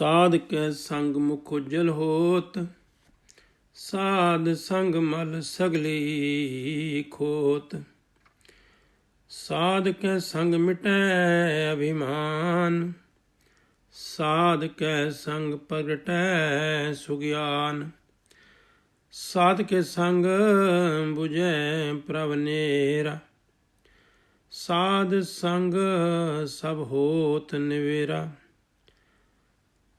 ਸਾਧ ਕੈ ਸੰਗ ਮੁਖ ਉਜਲ ਹੋਤ, ਸਾਧ ਸੰਗ ਮਲ ਸਗਲੀ ਖੋਤ। ਸਾਧ ਕੈ ਸੰਗ ਮਿਟੈ ਅਭਿਮਾਨ ਸਾਧ ਕੈ ਸੰਗ ਪ੍ਰਗਟੈ ਸੁਗਿਆਨ। ਸਾਧ ਕੇ ਸੰਗ 부ਜੈ ਪ੍ਰਭ ਨੇਰਾ, ਸਾਧ ਸੰਗ ਸਭ ਹੋਤ ਨਿਵੇਰਾ।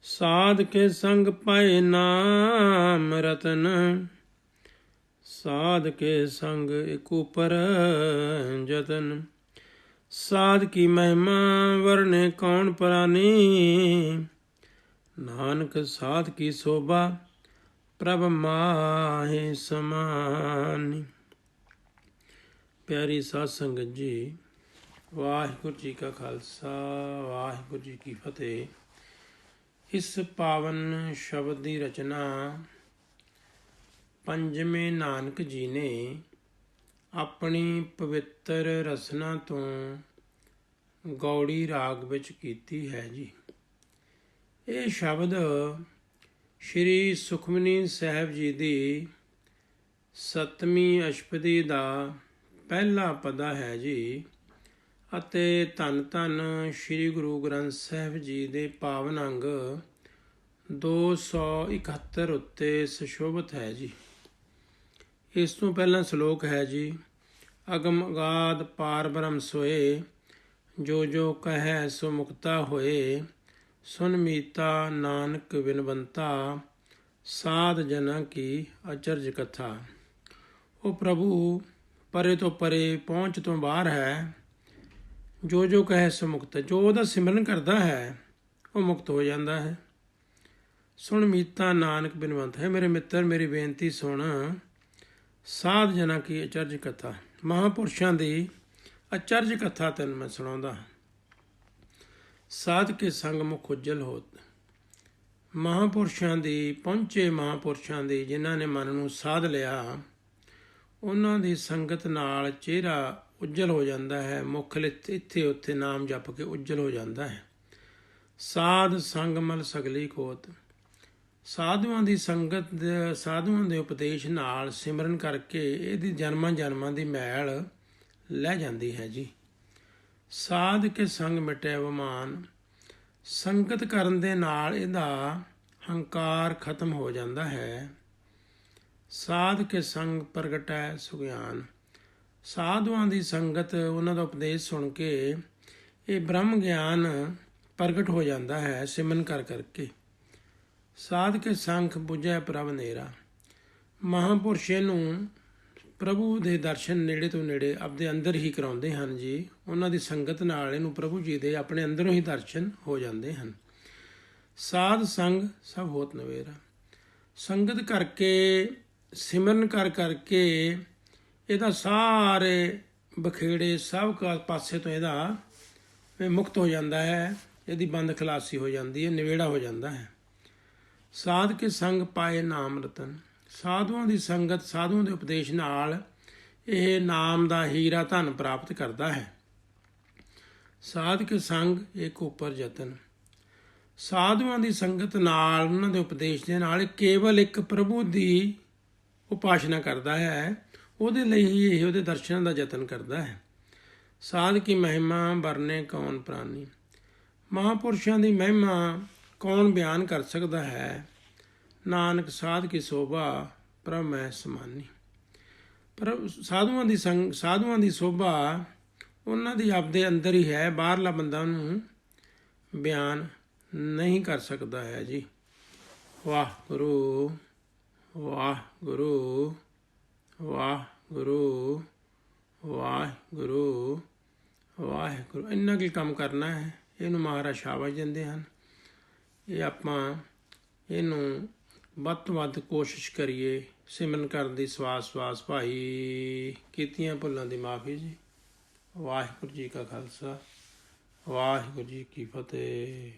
ਸਾਧ ਕੇ ਸੰਗ ਪਾਏ ਨਾਮ ਰਤਨ। ਸਾਧ ਕੇ ਸੰਗ ਇਕ ਉਪਰ ਜਤਨ। ਸਾਧ ਕੀ ਮਹਿਮਾ ਵਰਨੇ ਕੌਣ ਪ੍ਰਾਨੀ। ਨਾਨਕ ਸਾਧ ਕੀ ਸੋਭਾ ਪ੍ਰਭ ਮਾਹੇ ਸਮਾਨ। ਪਿਆਰੀ ਸਾਧ ਸੰਗਤ ਜੀ, ਵਾਹਿਗੁਰੂ ਜੀ ਕਾ ਖਾਲਸਾ, ਵਾਹਿਗੁਰੂ ਜੀ ਕੀ ਫਤਿਹ। ਇਸ ਪਾਵਨ ਸ਼ਬਦ ਦੀ ਰਚਨਾ ਪੰਜਵੇਂ ਨਾਨਕ ਜੀ ਨੇ ਆਪਣੀ ਪਵਿੱਤਰ ਰਸਨਾ ਤੋਂ ਗੌੜੀ ਰਾਗ ਵਿੱਚ ਕੀਤੀ ਹੈ ਜੀ। ਇਹ ਸ਼ਬਦ ਸ਼੍ਰੀ ਸੁਖਮਨੀ ਸਾਹਿਬ ਜੀ ਦੀ ਸਤਵੀਂ ਅਸ਼ਪਦੀ ਦਾ ਪਹਿਲਾ ਪਦਾ ਹੈ ਜੀ। ਅਤੇ ਧੰਨ ਧੰਨ ਸ੍ਰੀ ਗੁਰੂ ਗ੍ਰੰਥ ਸਾਹਿਬ ਜੀ ਦੇ ਪਾਵਨ ਅੰਗ 271 ਉੱਤੇ ਸੁਸ਼ੋਭਿਤ ਹੈ ਜੀ। ਇਸ ਤੋਂ ਪਹਿਲਾਂ ਸ਼ਲੋਕ ਹੈ ਜੀ, ਅਗਮ ਅਗਾਧ ਪਾਰ ਬ੍ਰਹਮ ਸੋਏ, ਜੋ ਜੋ ਕਹੈ ਸੋ ਮੁਕਤਾ ਹੋਏ, ਸੁਨ ਮੀਤਾ ਨਾਨਕ ਬਿਨਵੰਤਾ, ਸਾਧ ਜਨਾਂ ਕੀ ਅਚਰਜ ਕਥਾ। ਉਹ ਪ੍ਰਭੂ ਪਰੇ ਤੋਂ ਪਰੇ ਪਹੁੰਚ ਤੋਂ ਬਾਹਰ ਹੈ ਜੋ ਜੋ ਕਹੇ ਸੋ ਮੁਕਤ, ਜੋ ਉਹਦਾ ਸਿਮਰਨ ਕਰਦਾ ਹੈ, ਉਹ ਮੁਕਤ ਹੋ ਜਾਂਦਾ ਹੈ। ਸੁਣ ਮੀਤਾ ਨਾਨਕ ਬਿਨਵੰਤ ਹੈ, ਮੇਰੇ ਮਿੱਤਰ, ਮੇਰੀ ਬੇਨਤੀ ਸੁਣ। ਸਾਧ ਜਨਾਂ ਕੀ ਅਚਰਜ ਕਥਾ, ਮਹਾਪੁਰਸ਼ਾਂ ਦੀ ਅਚਰਜ ਕਥਾ ਤੈਨੂੰ ਮੈਂ ਸੁਣਾਉਂਦਾ। ਹਾਂ ਸਾਧ ਕੇ ਸੰਗ ਮੁਖ ਉਜਲ ਹੋਤ। ਮਹਾਪੁਰਸ਼ਾਂ ਦੀ, ਪਹੁੰਚੇ ਮਹਾਪੁਰਸ਼ਾਂ ਦੀ, ਜਿਨ੍ਹਾਂ ਨੇ ਮਨ ਨੂੰ ਸਾਧ ਲਿਆ, ਉਹਨਾਂ ਦੀ ਸੰਗਤ ਨਾਲ ਚਿਹਰਾ ਉੱਜਲ ਹੋ ਜਾਂਦਾ ਹੈ, ਮੁਖ ਇੱਥੇ ਉੱਥੇ ਨਾਮ ਜਪ ਕੇ ਉੱਜਲ ਹੋ ਜਾਂਦਾ ਹੈ। ਸਾਧ ਸੰਗਮਲ ਸਗਲੀ ਕੋਤ ਸਾਧੂਆਂ ਦੀ ਸੰਗਤ ਸਾਧੂਆਂ ਦੇ ਉਪਦੇਸ਼ ਨਾਲ ਸਿਮਰਨ ਕਰਕੇ ਇਹਦੀ ਜਨਮਾਂ ਜਨਮਾਂ ਦੀ ਮੈਲ ਲੈ ਜਾਂਦੀ ਹੈ ਜੀ। ਸਾਧ ਕੇ ਸੰਗ ਮਿਟੇ ਅਵਮਾਨ। ਸੰਗਤ ਕਰਨ ਦੇ ਨਾਲ ਇਹਦਾ ਹੰਕਾਰ ਖਤਮ ਹੋ ਜਾਂਦਾ ਹੈ। ਸਾਧ ਕੇ ਸੰਗ ਪ੍ਰਗਟੈ ਸੁਗਿਆਨ। ਸਾਧੂਆਂ ਦੀ ਸੰਗਤ ਉਹਨਾਂ ਦਾ ਉਪਦੇਸ਼ ਸੁਣ ਕੇ ਇਹ ਬ੍ਰਹਮ ਗਿਆਨ ਪ੍ਰਗਟ ਹੋ ਜਾਂਦਾ ਹੈ ਸਿਮਨ ਕਰ ਕਰਕੇ। ਸਾਧ ਕੇ ਸੰਖ 부ਜੈ ਪ੍ਰਭ ਨੇਰਾ। ਮਹਾਪੁਰਸ਼ੇ ਨੂੰ ਪ੍ਰਭੂ ਦੇ ਦਰਸ਼ਨ ਨੇੜੇ ਤੋਂ ਨੇੜੇ ਆਪਦੇ ਅੰਦਰ ਹੀ ਕਰਾਉਂਦੇ ਹਨ ਜੀ। ਉਹਨਾਂ ਦੀ ਸੰਗਤ ਨਾਲ ਇਹਨੂੰ ਪ੍ਰਭੂ ਜੀ ਦੇ ਆਪਣੇ ਅੰਦਰੋਂ ਹੀ ਦਰਸ਼ਨ ਹੋ ਜਾਂਦੇ ਹਨ। ਸਾਧ ਸੰਗ ਸਭ ਹੋਤ ਨਵੇਰਾ। ਸੰਗਤ ਕਰਕੇ ਸਿਮਰਨ ਕਰ ਕਰਕੇ ਇਹਦਾ ਸਾਰੇ ਬਖੇੜੇ ਸਭ ਕਾ ਪਾਸੇ ਤੋਂ ਇਹਦਾ ਮੁਕਤ ਹੋ ਜਾਂਦਾ ਹੈ, ਇਹਦੀ ਬੰਦ ਖਲਾਸੀ ਹੋ ਜਾਂਦੀ ਹੈ, ਨਿਵੇੜਾ ਹੋ ਜਾਂਦਾ ਹੈ। ਸਾਧ ਕੇ ਸੰਗ ਪਾਏ ਨਾਮ ਰਤਨ। ਸਾਧੂਆਂ ਦੀ ਸੰਗਤ, ਸਾਧੂਆਂ ਦੇ ਉਪਦੇਸ਼ ਨਾਲ ਇਹ ਨਾਮ ਦਾ ਹੀਰਾ ਧਨ ਪ੍ਰਾਪਤ ਕਰਦਾ ਹੈ। ਸਾਧ ਕੇ ਸੰਗ ਇੱਕ ਉਪਰ ਯਤਨ। ਸਾਧੂਆਂ ਦੀ ਸੰਗਤ ਨਾਲ ਉਹਨਾਂ ਦੇ ਉਪਦੇਸ਼ ਦੇ ਨਾਲ ਕੇਵਲ ਇੱਕ ਪ੍ਰਭੂ ਦੀ ਉਪਾਸ਼ਨਾ ਕਰਦਾ ਹੈ। ਉਹਦੇ ਲਈ ਹੀ ਇਹ ਉਹਦੇ ਦਰਸ਼ਨਾਂ ਦਾ ਯਤਨ ਕਰਦਾ ਹੈ। ਸਾਧ ਕੀ ਮਹਿਮਾ ਵਰਨੇ ਕੌਣ ਪ੍ਰਾਨੀ? ਮਹਾਪੁਰਸ਼ਾਂ ਦੀ ਮਹਿਮਾ ਕੌਣ ਬਿਆਨ ਕਰ ਸਕਦਾ ਹੈ? ਨਾਨਕ ਸਾਧ ਕੀ ਸੋਭਾ ਪ੍ਰਭ ਮਹਿ ਸਮਾਨੀ। ਪਰ ਸਾਧੂਆਂ ਦੀ ਸੰਗ, ਸਾਧੂਆਂ ਦੀ ਸੋਭਾ ਉਹਨਾਂ ਦੀ ਆਪਦੇ ਅੰਦਰ ਹੀ ਹੈ, ਬਾਹਰਲਾ ਬੰਦਾ ਨੂੰ ਬਿਆਨ ਨਹੀਂ ਕਰ ਸਕਦਾ ਹੈ ਜੀ। ਵਾਹ ਗੁਰੂ ਵਾਹ ਗੁਰੂ ਵਾਹ ਗੁਰੂ, ਵਾਹਿਗੁਰੂ ਵਾਹਿਗੁਰੂ। ਇੰਨਾ ਕੀ ਕੰਮ ਕਰਨਾ ਹੈ? ਇਹਨੂੰ ਮਹਾਰਾਜ ਸ਼ਾਬਾਸ਼ ਦਿੰਦੇ ਹਨ। ਇਹ ਆਪਾਂ ਇਹਨੂੰ ਵੱਧ ਤੋਂ ਵੱਧ ਕੋਸ਼ਿਸ਼ ਕਰੀਏ, ਸਿਮਰਨ ਕਰਨ ਦੀ ਸਵਾਸ ਸਵਾਸ। ਭਾਈ, ਕੀਤੀਆਂ ਭੁੱਲਾਂ ਦੀ ਮਾਫੀ ਜੀ। ਵਾਹਿਗੁਰੂ ਜੀ ਕਾ ਖਾਲਸਾ, ਵਾਹਿਗੁਰੂ ਜੀ ਕੀ ਫਤਿਹ।